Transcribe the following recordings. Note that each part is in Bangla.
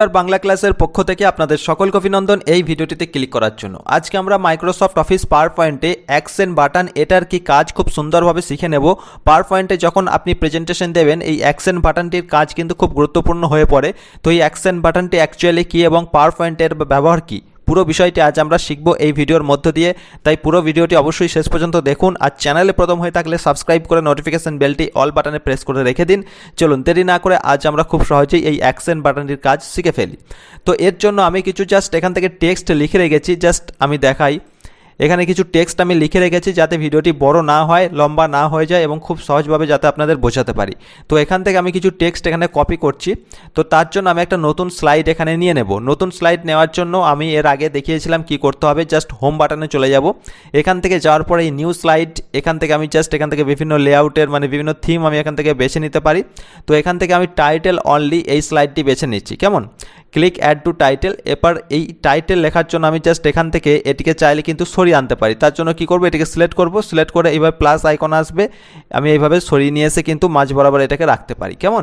আর বাংলা ক্লাসের পক্ষ থেকে আপনাদের সকলকে অভিনন্দন এই ভিডিওটিতে ক্লিক করার জন্য। আজকে আমরা মাইক্রোসফট অফিস পাওয়ার পয়েন্টে অ্যাকশন বাটন, এটার কি কাজ খুব সুন্দরভাবে শিখে নেব। পাওয়ার পয়েন্টে যখন আপনি প্রেজেন্টেশন দেবেন, এই অ্যাকশন বাটনটির কাজ কিন্তু খুব গুরুত্বপূর্ণ হয়ে পড়ে। তো এই অ্যাকশন বাটনটি অ্যাকচুয়ালি কী এবং পাওয়ার পয়েন্টের ব্যবহার কী? পুরো বিষয়টি আজ আমরা শিখব এই ভিডিওর মধ্য দিয়ে। তাই পুরো ভিডিওটি অবশ্যই শেষ পর্যন্ত দেখুন আর চ্যানেলে প্রথম হয়ে থাকলে সাবস্ক্রাইব করে নোটিফিকেশান বেলটি অল বাটনে প্রেস করে রেখে দিন। চলুন দেরি না করে আজ আমরা খুব সহজেই এই অ্যাকশন বাটনটির কাজ শিখে ফেলি। তো এর জন্য আমি কিছু জাস্ট এখান থেকে টেক্সট লিখে রেখেছি জাস্ট আমি দেখাই। এখানে কিছু টেক্সট আমি লিখে রেখেছি যাতে ভিডিওটি বড় না হয়, লম্বা না হয়ে যায় এবং খুব সহজভাবে যাতে আপনাদের বোঝাতে পারি। তো এখান থেকে আমি কিছু টেক্সট এখানে কপি করছি। তো তার জন্য আমি একটা নতুন স্লাইড এখানে নিয়ে নেব। নতুন স্লাইড নেওয়ার জন্য আমি এর আগে দেখিয়েছিলাম কি করতে হবে জাস্ট হোম বাটনে চলে যাব। এখান থেকে যাওয়ার পরে এই নিউ স্লাইড এখান থেকে আমি জাস্ট এখান থেকে বিভিন্ন লেআউটের মানে বিভিন্ন থিম আমি এখান থেকে বেছে নিতে পারি। তো এখান থেকে আমি টাইটেল অনলি এই স্লাইডটি বেছে নিচ্ছি। কেমন? ক্লিক অ্যাড টু টাইটেল এবার এই টাইটেল লেখার জন্য আমি জাস্ট এখান থেকে এটিকে চাইলে কিন্তু সরিয়ে আনতে পারি। তার জন্য কি করব? এটাকে সিলেক্ট করব। সিলেক্ট করে এইভাবে প্লাস আইকন আসবে। আমি এইভাবে সরিয়ে নিয়ে এসে কিন্তু মাঝ বরাবর এটাকে রাখতে পারি। কেমন?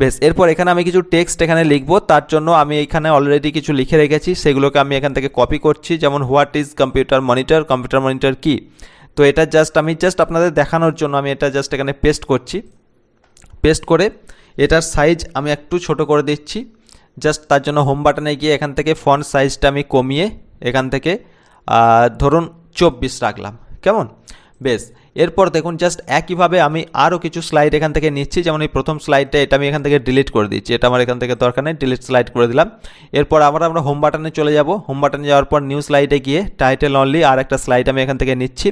বেশ, এরপর এখানে আমি কিছু টেক্সট এখানে লিখব। তার জন্য আমি এখানে অলরেডি কিছু লিখে রেখেছি। সেগুলোকে আমি এখান থেকে কপি করছি। যেমন what is computer monitor computer monitor কি? তো এটা জাস্ট আমি জাস্ট আপনাদের দেখানোর জন্য আমি এটা জাস্ট এখানে পেস্ট করছি। পেস্ট করে এটার সাইজ আমি একটু ছোট করে দিচ্ছি। জাস্ট তার জন্য হোম বাটনে গিয়ে এখান থেকে ফন্ট সাইজটা আমি কমিয়ে এখান থেকে ধরুন চব্বিশ রাখলাম। কেমন? বেশ, এরপর দেখুন জাস্ট একইভাবে আমি আরও কিছু স্লাইড এখান থেকে নিচ্ছি। যেমন এই প্রথম স্লাইডটা এটা আমি এখান থেকে ডিলিট করে দিচ্ছি। এটা আমার এখান থেকে দরকার নেই ডিলিট স্লাইড করে দিলাম। এরপর আবার আমরা হোম বাটনে চলে যাব। হোম বাটনে যাওয়ার পর নিউ স্লাইডে গিয়ে টাইটেল অনলি আর একটা স্লাইড আমি এখান থেকে নিচ্ছি।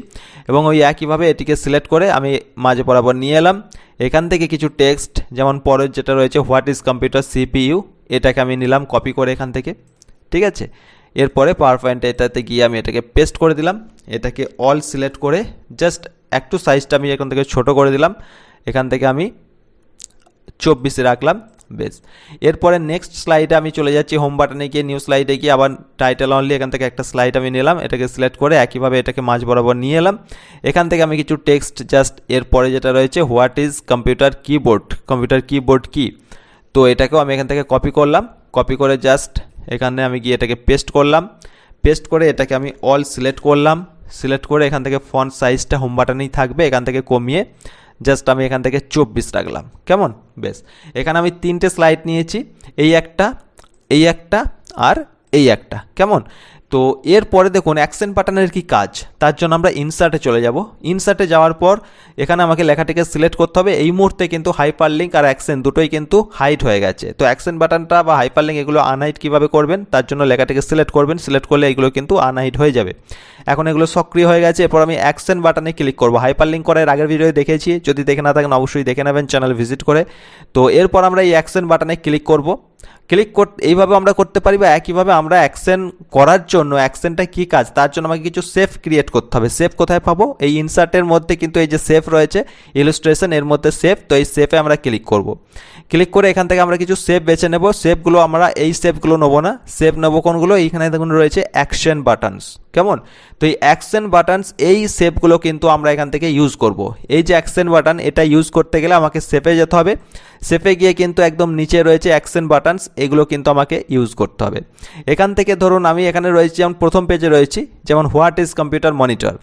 এবং ওই একইভাবে এটিকে সিলেক্ট করে আমি মাঝে বরাবর নিয়ে এলাম। এখান থেকে কিছু টেক্সট যেমন পরের যেটা রয়েছে হোয়াট ইজ কম্পিউটার সিপিইউ এটাকে আমি নিলাম কপি করে এখান থেকে। ঠিক আছে? এরপরে পাওয়ার পয়েন্ট এটাতে গিয়ে আমি এটাকে পেস্ট করে দিলাম। এটাকে অল সিলেক্ট করে জাস্ট একটু সাইজটা আমি এখান থেকে ছোট করে দিলাম। এখান থেকে আমি চব্বিশে রাখলাম, বেশ। এরপরে নেক্সট স্লাইডে আমি চলে যাচ্ছি হোম বাটনে গিয়ে নিউ স্লাইডে গিয়ে আবার টাইটেল অনলি এখান থেকে একটা স্লাইড আমি নিলাম, এটাকে সিলেক্ট করে একইভাবে এটাকে মাঝ বরাবর নিয়ে এলাম। এখান থেকে আমি কিছু টেক্সট জাস্ট এরপরে যেটা রয়েছে what is computer keyboard computer keyboard কি? তো এটাকেও আমি এখান থেকে কপি করলাম। কপি করে জাস্ট এখানে আমি গিয়ে এটাকে পেস্ট করলাম। পেস্ট করে এটাকে আমি অল সিলেক্ট করলাম। সিলেক্ট করে এখান থেকে ফন্ট সাইজটা হোম বাটনেই থাকবে, এখান থেকে কমিয়ে জাস্ট আমি এখান থেকে চব্বিশ রাখলাম। কেমন? বেশ। এখানে আমি তিনটে স্লাইড নিয়েছি, এই একটা এই একটা আর এই একটা। কেমন? তো এরপরে দেখুন অ্যাকশন বাটনের কি কাজ? তার জন্য আমরা ইনসার্টে চলে যাব। ইনসার্টে যাওয়ার পর এখানে আমাকে লেখাটিকে সিলেক্ট করতে হবে। এই মুহূর্তে কিন্তু হাইপার লিঙ্ক আর অ্যাকশন দুটোই কিন্তু হাইট হয়ে গেছে। তো অ্যাকশন বাটনটা বা হাইপার লিঙ্ক এগুলো আনহাইট কীভাবে করবেন? তার জন্য লেখাটিকে সিলেক্ট করবেন। সিলেক্ট করলে এগুলো কিন্তু আনহাইট হয়ে যাবে। এখন এগুলো সক্রিয় হয়ে গেছে। এরপর আমি অ্যাকশন বাটনে ক্লিক করব। হাইপার লিঙ্ক করার আগের ভিডিও দেখেছি। যদি দেখে না থাকেন, অবশ্যই দেখে নেবেন চ্যানেল ভিজিট করে। তো এরপর আমরা এই অ্যাকশন বাটনে ক্লিক করব। ক্লিক কর এইভাবে আমরা করতে পারি বা একইভাবে আমরা অ্যাকশন করার জন্য অ্যাকশনটা কী কাজ? তার জন্য আমাকে কিছু সেফ ক্রিয়েট করতে হবে। সেফ কোথায় পাবো? এই ইনসার্টের মধ্যে কিন্তু এই যে সেফ রয়েছে ইলিস্ট্রেশন এর মধ্যে সেফ তো এই সেফে আমরা ক্লিক করব। ক্লিক করে এখান থেকে আমরা কিছু সেফ বেছে নেব। সেফগুলো আমরা, এই সেফগুলো নেব না। সেফ নেব কোনগুলো? এইখানে দেখুন রয়েছে অ্যাকশন বাটনস কেমন? তো এই অ্যাকশন বাটনস এই সেফগুলো কিন্তু আমরা এখান থেকে ইউজ করব। এই যে অ্যাকশন বাটন এটা ইউজ করতে গেলে আমাকে সেফে যেতে হবে। সেফে গিয়ে কিন্তু একদম নিচে রয়েছে অ্যাকশন বাটনস এগুলো কিন্তু আমাকে ইউজ করতে হবে। এখান থেকে ধরুন আমি এখানে রয়েছি, যেমন প্রথম পেজে রয়েছি, যেমন হোয়াট ইজ কম্পিউটার মনিটর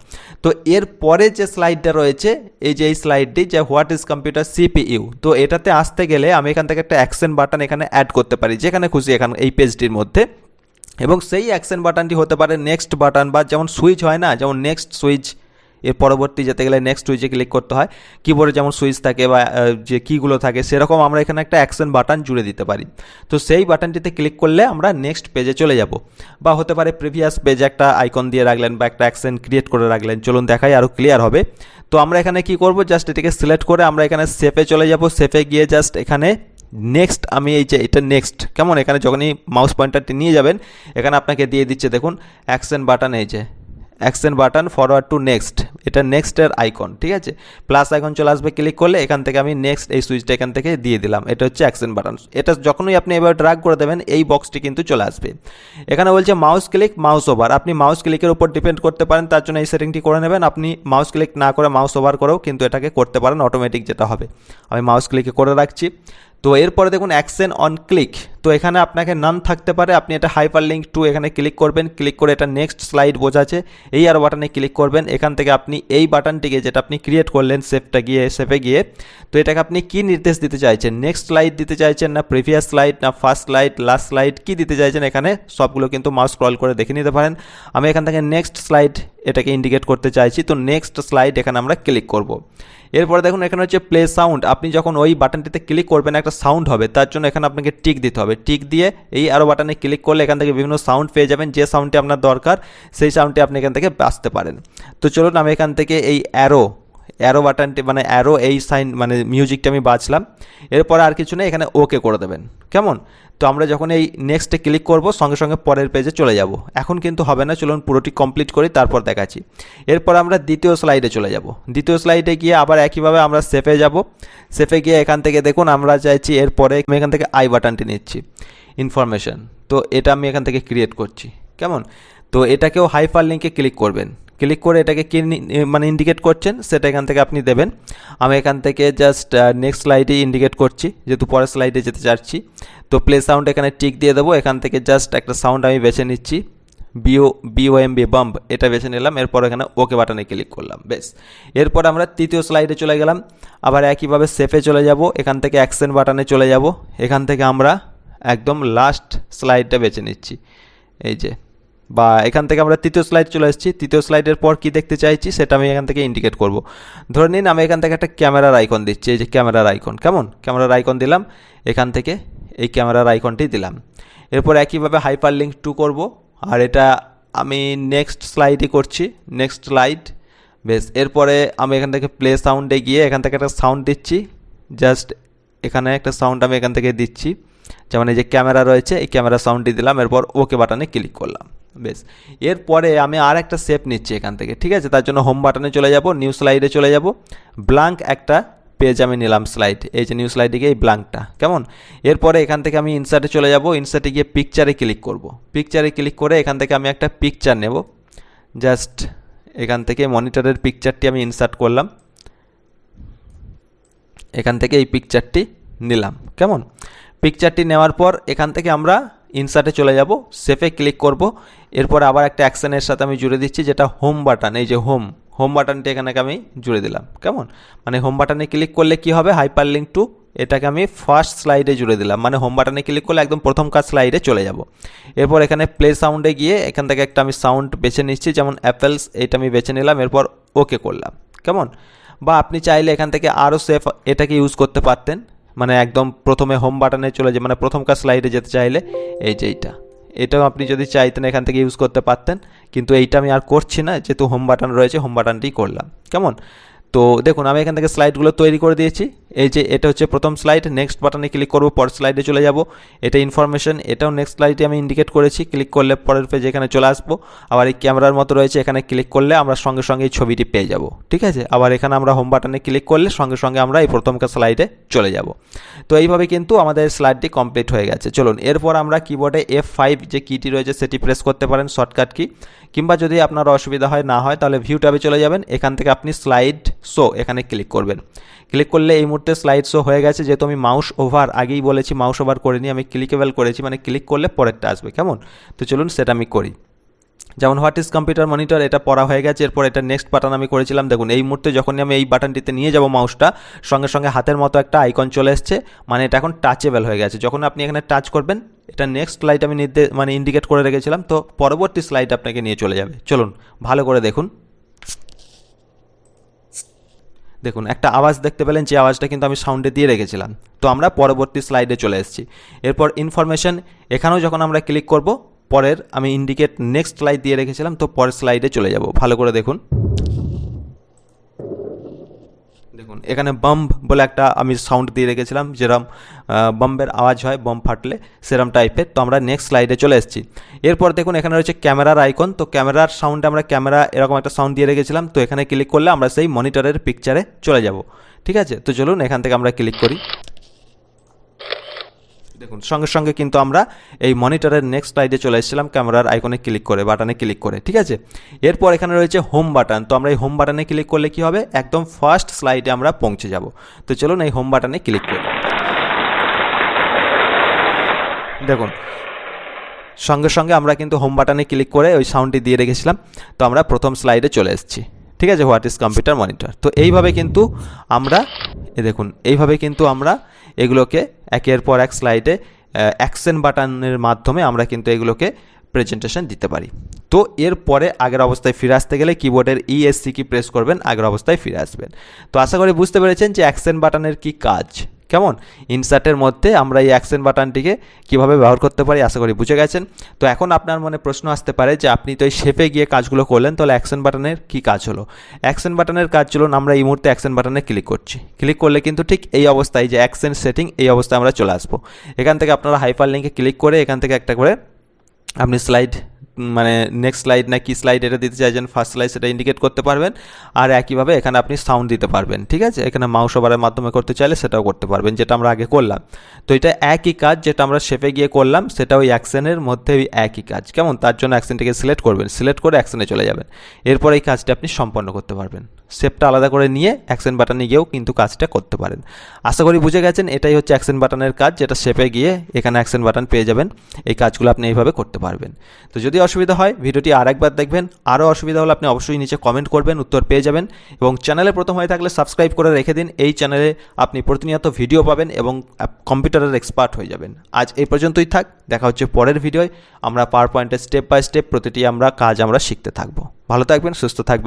তো এর পরে যে স্লাইডটা রয়েছে, এই যে এই স্লাইডটি যে হোয়াট ইজ কম্পিউটার সিপিইউ তো এটাতে আসতে গেলে আমি এখান থেকে একটা অ্যাকশন বাটন এখানে অ্যাড করতে পারি, যেখানে খুশি এখানে, এই পেজটির মধ্যে। এবং সেই অ্যাকশন বাটনটি হতে পারে নেক্সট বাটন বা যেমন সুইচ হয় না, যেমন নেক্সট সুইচ এর পরবর্তী যেতে গেলে নেক্সট সুইচে ক্লিক করতে হয়। কিবোর্ডে যেমন সুইচ থাকে বা যে কীগুলো থাকে, সেরকম আমরা এখানে একটা অ্যাকশন বাটন জুড়ে দিতে পারি। তো সেই বাটনটিতে ক্লিক করলে আমরা নেক্সট পেজে চলে যাব। বা হতে পারে প্রিভিয়াস পেজে একটা আইকন দিয়ে রাখলেন বা একটা অ্যাকশন ক্রিয়েট করে রাখলেন। চলুন দেখাই আরও ক্লিয়ার হবে। তো আমরা এখানে কি করব? জাস্ট এটিকে সিলেক্ট করে আমরা এখানে সেফে চলে যাব। সেফে গিয়ে জাস্ট এখানে নেক্সট আমি এই যে এটা নেক্সট কেমন? এখানে যখনই মাউস পয়েন্টারটি নিয়ে যাবেন, এখানে আপনাকে দিয়ে দিচ্ছে, দেখুন অ্যাকশন বাটন এই যে। Action button forward to next এটা নেক্সটের আইকন ঠিক আছে? প্লাস আইকন চলে আসবে ক্লিক করলে এখান থেকে আমি নেক্সট এই সুইচটা এখান থেকে দিয়ে দিলাম, এটা হচ্ছে অ্যাকশন বাটন এটা যখনই আপনি এবার ড্রাগ করে দেবেন, এই বক্সটি কিন্তু চলে আসবে। এখানে বলছে মাউস ক্লিক মাউস ওভার আপনি মাউস ক্লিকের উপর ডিপেন্ড করতে পারেন, তার জন্য এই সেটিংটি করে নেবেন, আপনি মাউস ক্লিক না করে মাউস ওভার করেও কিন্তু এটাকে করতে পারেন অটোমেটিক যেটা হবে। আমি মাউস ক্লিকে করে রাখছি। তো এরপরে দেখুন অ্যাকশন অন ক্লিক। তো এখানে আপনাকে নান থাকতে পারে। আপনি এটা হাইপার লিঙ্ক টু এখানে ক্লিক করবেন। ক্লিক করে এটা নেক্সট স্লাইড বোঝাচ্ছে। এই আর বাটনে ক্লিক করবেন। এখান থেকে আপনি এই বাটনটিকে যেটা আপনি ক্রিয়েট করলেন সেপটা গিয়ে সেপে গিয়ে, তো এটাকে আপনি কি নির্দেশ দিতে চাইছেন? নেক্সট স্লাইড দিতে চাইছেন না প্রিভিয়াস স্লাইড না ফার্স্ট স্লাইড লাস্ট স্লাইড কি দিতে চাইছেন এখানে? সবগুলো কিন্তু মাউস স্ক্রল করে দেখে নিতে পারেন। আমি এখান থেকে নেক্সট স্লাইড এটাকে ইন্ডিকেট করতে চাইছি। তো নেক্সট স্লাইড এখানে আমরা ক্লিক করব। এরপরে দেখুন, এখানে হচ্ছে প্লে সাউন্ড আপনি যখন ওই বাটনটিতে ক্লিক করবেন, একটা সাউন্ড হবে, তার জন্য এখানে আপনাকে টিক দিতে হবে। টিক দিয়ে এই আরও বাটনে ক্লিক করলে এখান থেকে বিভিন্ন সাউন্ড পেয়ে যাবেন, যে সাউন্ডটি আপনার দরকার, সেই সাউন্ডটি আপনি এখান থেকে বাঁচতে পারেন। তো চলুন, আমি এখান থেকে এই অ্যারো অ্যারো বাটনটি মানে অ্যারো এই সাইন মানে মিউজিকটা আমি বাজলাম। এরপর আর কিছু নেই, এখানে ওকে করে দেবেন। কেমন? তো আমরা যখন এই নেক্সটে ক্লিক করব, সঙ্গে সঙ্গে পরের পেজে চলে যাব। এখন কিন্তু হবে না, চলুন পুরোটি কমপ্লিট করি, তারপর দেখাচ্ছি। এরপর আমরা দ্বিতীয় স্লাইডে চলে যাব। দ্বিতীয় স্লাইডে গিয়ে আবার একইভাবে আমরা সেফে যাব। সেফে গিয়ে এখান থেকে দেখুন, আমরা চাইছি এরপরে আমি এখান থেকে আই বাটনটি নিচ্ছি। ইনফরমেশন তো এটা আমি এখান থেকে ক্রিয়েট করছি। কেমন? তো এটাকেও হাইফার লিঙ্কে ক্লিক করবেন। ক্লিক করে এটাকে কি মানে ইন্ডিকেট করছেন, সেটা এখান থেকে আপনি দেবেন। আমি এখান থেকে জাস্ট নেক্সট স্লাইডে ইন্ডিকেট করছি, যেহেতু পরের স্লাইডে যেতে চাচ্ছি। তো প্লে সাউন্ড এখানে টিক দিয়ে দেবো, এখান থেকে জাস্ট একটা সাউন্ড আমি বেছে নিচ্ছি। বিও বিওএমবি বাম্প এটা বেছে নিলাম, এরপর এখানে ওকে বাটনে ক্লিক করলাম, বেশ। এরপর আমরা তৃতীয় স্লাইডে চলে গেলাম, আবার একইভাবে সেফে চলে যাব, এখান থেকে অ্যাকশন বাটনে চলে যাব। এখান থেকে আমরা একদম লাস্ট স্লাইডটা বেছে নিচ্ছি, এই যে। বা এখান থেকে আমরা তৃতীয় স্লাইড চলে এসেছি তৃতীয় স্লাইডের পর কি দেখতে চাইছি সেটা আমি এখান থেকে ইন্ডিকেট করব। ধরে নিন আমি এখান থেকে একটা ক্যামেরার আইকন দিচ্ছি, এই যে ক্যামেরার আইকন কেমন? ক্যামেরার আইকন দিলাম, এখান থেকে এই ক্যামেরার আইকনটি দিলাম। এরপর একইভাবে হাইপার লিঙ্ক টু করব, আর এটা আমি নেক্সট স্লাইডই করছি নেক্সট স্লাইড বেশ, এরপরে আমি এখান থেকে প্লে সাউন্ডে গিয়ে এখান থেকে একটা সাউন্ড দিচ্ছি জাস্ট এখানে একটা সাউন্ড আমি এখান থেকে দিচ্ছি, যেমন এই যে ক্যামেরা রয়েছে, এই ক্যামেরা সাউন্ডটি দিলাম, এরপর ওকে বাটনে ক্লিক করলাম। বেশ। এরপরে আমি আর একটা শেপ নিচ্ছি এখান থেকে, ঠিক আছে? তার জন্য হোম বাটনে চলে যাব নিউ স্লাইডে চলে যাব। ব্ল্যাঙ্ক একটা পেজ আমি নিলাম স্লাইড এই যে নিউ স্লাইডে গিয়ে এই ব্ল্যাঙ্কটা কেমন? এরপরে এখান থেকে আমি ইনসার্টে চলে যাব ইনসার্টে গিয়ে পিকচারে ক্লিক করব। পিকচারে ক্লিক করে এখান থেকে আমি একটা পিকচার নেব। জাস্ট এখান থেকে মনিটরের পিকচারটি আমি ইনসার্ট করলাম। এখান থেকে এই পিকচারটি নিলাম, কেমন? পিকচারটি নেওয়ার পর এখান থেকে আমরা ইনসার্টে চলে যাব সেফে ক্লিক করব। এরপর আবার একটা অ্যাকশানের সাথে আমি জুড়ে দিচ্ছি, যেটা হোম বাটন এই যে হোম হোম বাটনটি এখানে আমি জুড়ে দিলাম, কেমন? মানে হোম বাটনে ক্লিক করলে কি হবে? হাইপার লিঙ্ক টু এটাকে আমি ফার্স্ট স্লাইডে জুড়ে দিলাম। মানে হোম বাটনে ক্লিক করলে একদম প্রথম কাজ স্লাইডে চলে যাব। এরপর এখানে প্লে সাউন্ডে গিয়ে এখান থেকে একটা আমি সাউন্ড বেছে নিচ্ছি, যেমন অ্যাপেলস এটা আমি বেছে নিলাম, এরপর ওকে করলাম, কেমন? বা আপনি চাইলে এখান থেকে আরও সেফ এটাকে ইউজ করতে পারতেন। মানে একদম প্রথমে হোম বাটনে চলে যায় মানে প্রথম কাজ স্লাইডে যেতে চাইলে, এই যে এইটা। এটাও আপনি যদি চাইতেন এখান থেকে ইউজ করতে পারতেন, কিন্তু এইটা আমি আর করছি না, যেহেতু হোম বাটন রয়েছে হোম বাটনটি করলাম। কেমন? তো দেখুন, আমি এখান থেকে স্লাইডগুলো তৈরি করে দিয়েছি। এই যে এটা হচ্ছে প্রথম স্লাইড নেক্সট বাটনে ক্লিক করব, পরের স্লাইডে চলে যাব। এটা ইনফরমেশন এটাও নেক্সট স্লাইডে আমি ইন্ডিকেট করেছি ক্লিক করলে পরের পেজে এখানে চলে আসব। আবার এই ক্যামেরার মতো রয়েছে, এখানে ক্লিক করলে আমরা সঙ্গে সঙ্গে এই ছবিটি পেয়ে যাব, ঠিক আছে? আবার এখানে আমরা হোম বাটনে ক্লিক করলে সঙ্গে সঙ্গে আমরা এই প্রথমকার স্লাইডে চলে যাব। তো এইভাবে কিন্তু আমাদের স্লাইডটি কমপ্লিট হয়ে গেছে। চলুন, এরপর আমরা কিবোর্ডে এফ ফাইভ যে কিটি রয়েছে, সেটি প্রেস করতে পারেন শর্টকাট কি কিংবা যদি আপনার অসুবিধা হয়, না হয়, তাহলে ভিউ ট্যাবে চলে যাবেন। এখান থেকে আপনি স্লাইড শো এখানে ক্লিক করবেন। ক্লিক করলে এই মুহূর্তে স্লাইড শো হয়ে গেছে, যেহেতু আমি মাউস ওভার আগেই বলেছি মাউস ওভার করে নিই আমি ক্লিকেবল করেছি মানে ক্লিক করলে পরেরটা আসবে, কেমন? তো চলুন সেটা আমি করি। যেমন হোয়াট ইজ কম্পিউটার মনিটর এটা পড়া হয়ে গেছে, এরপর এটা নেক্সট বাটন আমি করেছিলাম, দেখুন, এই মুহূর্তে যখনই আমি এই বাটনটিতে নিয়ে যাব মাউসটা সঙ্গে সঙ্গে হাতের মতো একটা আইকন চলে এসছে মানে এটা এখন টাচেবল হয়ে গেছে। যখন আপনি এখানে টাচ করবেন, এটা নেক্সট স্লাইড আমি নির্দেশ মানে ইন্ডিকেট করে রেখেছিলাম, তো পরবর্তী স্লাইড আপনাকে নিয়ে চলে যাবে। চলুন, ভালো করে দেখুন। দেখুন, একটা আওয়াজ দেখতে পেলেন, যে আওয়াজটা কিন্তু আমি সাউন্ডে দিয়ে রেখেছিলাম। তো আমরা পরবর্তী স্লাইডে চলে এসেছি। এরপর ইনফরমেশন এখানেও যখন আমরা ক্লিক করব, পরের আমি ইন্ডিকেট নেক্সট স্লাইড দিয়ে রেখেছিলাম, তো পরের স্লাইডে চলে যাব। ভালো করে দেখুন। দেখুন, এখানে বাম্প বলে একটা আমি সাউন্ড দিয়ে রেখেছিলাম, যেরম বাম্পের আওয়াজ হয় বাম্প ফাটলে, সেরম টাইপের তো আমরা নেক্সট স্লাইডে চলে এসেছি। এরপর দেখুন, এখানে রয়েছে ক্যামেরার আইকন তো ক্যামেরার সাউন্ডে আমরা ক্যামেরা এরকম একটা সাউন্ড দিয়ে রেখেছিলাম। তো এখানে ক্লিক করলে আমরা সেই মনিটরের পিকচারে চলে যাব। ঠিক আছে? তো চলুন, এখান থেকে আমরা ক্লিক করি। দেখুন, সঙ্গে সঙ্গে কিন্তু আমরা এই মনিটরের নেক্সট স্লাইডে চলে এসেছিলাম, ক্যামেরার আইকনে ক্লিক করে বাটনে ক্লিক করে, ঠিক আছে? এরপর এখানে রয়েছে হোম বাটন তো আমরা এই হোম বাটনে ক্লিক করলে কি হবে? একদম ফার্স্ট স্লাইডে আমরা পৌঁছে যাব। তো চলুন এই হোম বাটনে ক্লিক করি। দেখুন, সঙ্গে সঙ্গে আমরা কিন্তু হোম বাটনে ক্লিক করে ওই সাউন্ডটি দিয়ে রেখেছিলাম, তো আমরা প্রথম স্লাইডে চলে এসেছি, ঠিক আছে? হোয়াট ইজ কম্পিউটার মনিটর তো এইভাবে কিন্তু আমরা এ দেখুন, এইভাবে কিন্তু আমরা এগুলোকে একের পর এক স্লাইডে অ্যাকশন বাটনের মাধ্যমে আমরা কিন্তু এগুলোকে প্রেজেন্টেশন দিতে পারি। তো এরপরে আগের অবস্থায় ফিরে আসতে গেলে কিবোর্ডের ইএসসি কি প্রেস করবেন, আগের অবস্থায় ফিরে আসবেন। তো আশা করি বুঝতে পেরেছেন যে অ্যাকশন বাটনের কি কাজ। কেমন? ইনসার্টের মধ্যে আমরা এই অ্যাকশন বাটনটিকে কীভাবে ব্যবহার করতে পারি আশা করি বুঝে গেছেন। তো এখন আপনার মনে প্রশ্ন আসতে পারে যে আপনি তো এই শেপে গিয়ে কাজগুলো করলেন, তাহলে অ্যাকশন বাটনের কি কাজ হলো? অ্যাকশন বাটনের কাজ চলুন, আমরা এই মুহূর্তে অ্যাকশন বাটনে ক্লিক করছি। ক্লিক করলে কিন্তু ঠিক এই অবস্থায় যে অ্যাকশন সেটিং, এই অবস্থায় আমরা চলে আসব। এখান থেকে আপনারা হাইপার লিঙ্কে ক্লিক করে এখান থেকে একটা করে আপনি স্লাইড মানে নেক্সট স্লাইড না কি স্লাইড এটা দিতে চাইছেন ফার্স্ট স্লাইড সেটা ইন্ডিকেট করতে পারবেন। আর একইভাবে এখানে আপনি সাউন্ড দিতে পারবেন, ঠিক আছে? এখানে মাউস ওভারের মাধ্যমে করতে চাইলে সেটাও করতে পারবেন, যেটা আমরা আগে করলাম। তো এটা একই কাজ যেটা আমরা শেপে গিয়ে করলাম, সেটা ওই অ্যাকশনের মধ্যে ওই একই কাজ। কেমন? তার জন্য অ্যাকশনটিকে সিলেক্ট করবেন সিলেক্ট করে অ্যাকশনে চলে যাবেন। এরপর এই কাজটি আপনি সম্পন্ন করতে পারবেন। শেপটা আলাদা করে নিয়ে অ্যাকশন বাটনে গিয়েও কিন্তু কাজটা করতে পারেন। আশা করি বুঝে গেছেন, এটাই হচ্ছে অ্যাকশন বাটনের কাজ, যেটা শেপে গিয়ে এখানে অ্যাকশন বাটন পেয়ে যাবেন। এই কাজগুলো আপনি এইভাবে করতে পারবেন। তো যদি অসুবিধা হয়, ভিডিওটি আরেকবার দেখবেন। আরও অসুবিধা হলে আপনি অবশ্যই নিচে কমেন্ট করবেন, উত্তর পেয়ে যাবেন এবং চ্যানেলে প্রথম হয়ে থাকলে সাবস্ক্রাইব করে রেখে দিন। এই চ্যানেলে আপনি প্রতিনিয়ত ভিডিও পাবেন এবং কম্পিউটারের এক্সপার্ট হয়ে যাবেন। আজ এই পর্যন্তই থাক, দেখা হচ্ছে পরের ভিডিওয় আমরা পাওয়ার পয়েন্টের স্টেপ বাই স্টেপ প্রতিটি আমরা কাজ আমরা শিখতে থাকব। ভালো থাকবেন, সুস্থ থাকবেন।